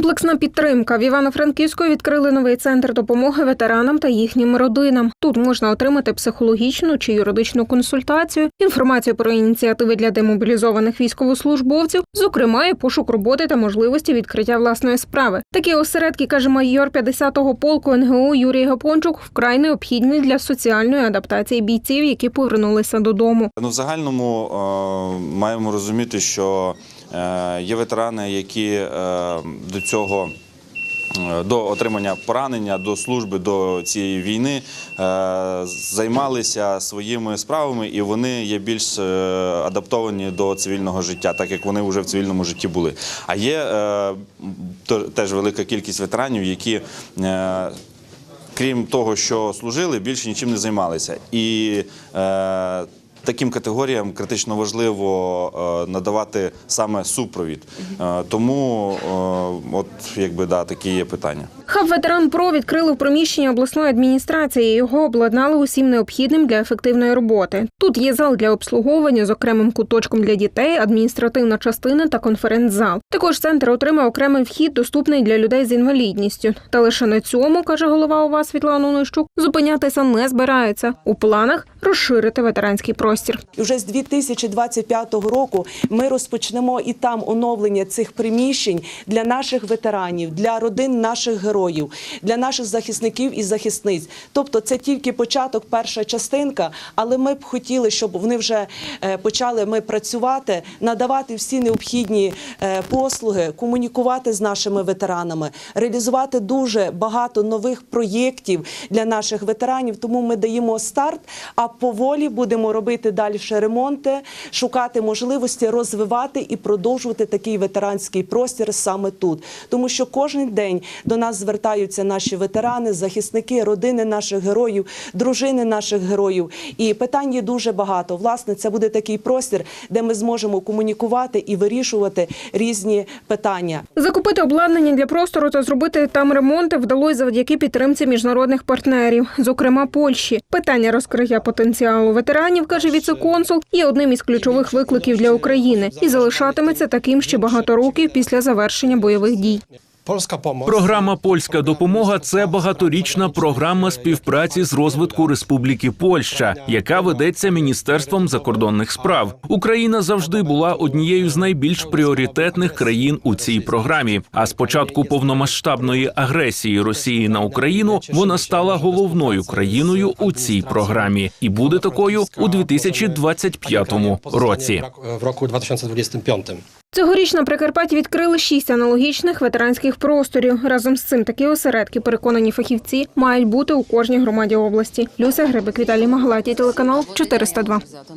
Комплексна підтримка в Івано-Франківську відкрили новий центр допомоги ветеранам та їхнім родинам. Тут можна отримати психологічну чи юридичну консультацію, інформацію про ініціативи для демобілізованих військовослужбовців, зокрема і пошук роботи та можливості відкриття власної справи. Такі осередки, каже майор 50-го полку НГУ Юрій Гапончук, вкрай необхідні для соціальної адаптації бійців, які повернулися додому. Ну, в загальному е, маємо розуміти, що є ветерани, які е, до цього. е, До отримання поранення, до служби до цієї війни е, займалися своїми справами, і вони є більш е, адаптовані до цивільного життя, так як вони вже в цивільному житті були. А є е, теж велика кількість ветеранів, які е, крім того, що служили, більше нічим не займалися. І е, таким категоріям критично важливо е, надавати саме супровід. Е, тому е, от якби да, такі є питання. Хаб ветеран ПРО відкрили в приміщенні обласної адміністрації. Його обладнали усім необхідним для ефективної роботи. Тут є зал для обслуговування з окремим куточком для дітей, адміністративна частина та конференц-зал. Також центр отримав окремий вхід, доступний для людей з інвалідністю. Та лише на цьому, каже голова ОВА Світлана Онищук, зупинятися не збирається. У планах розширити ветеранський простір. І вже з 2025 року ми розпочнемо і там оновлення цих приміщень для наших ветеранів, для родин наших героїв, для наших захисників і захисниць. Тобто, це тільки початок, перша частинка, але ми б хотіли, щоб вони вже е, почали ми працювати, надавати всі необхідні е, послуги, комунікувати з нашими ветеранами, реалізувати дуже багато нових проєктів для наших ветеранів. Тому ми даємо старт, а поволі будемо робити далі ремонти, шукати можливості розвивати і продовжувати такий ветеранський простір саме тут. Тому що кожен день до нас звертаються наші ветерани, захисники, родини наших героїв, дружини наших героїв. І питань є дуже багато. Власне, це буде такий простір, де ми зможемо комунікувати і вирішувати різні питання. Закупити обладнання для простору та зробити там ремонти вдалося завдяки підтримці міжнародних партнерів, зокрема Польщі. Питання розкриття потенціалу ветеранів, каже віце-консул, є одним із ключових викликів для України і залишатиметься таким ще багато років після завершення бойових дій. Pomoc. Програма Польська допомога це багаторічна програма співпраці з розвитку Республіки Польща, яка ведеться Міністерством закордонних справ. Україна завжди була однією з найбільш пріоритетних країн у цій програмі. А з початку повномасштабної агресії Росії на Україну вона стала головною країною у цій програмі і буде такою у 2025 році. W roku 2025. Цьогоріч на Прикарпатті відкрили шість аналогічних ветеранських просторів. Разом з цим такі осередки, переконані фахівці, мають бути у кожній громаді області. Люся Грибик, Віталій Маглаті, телеканал 402.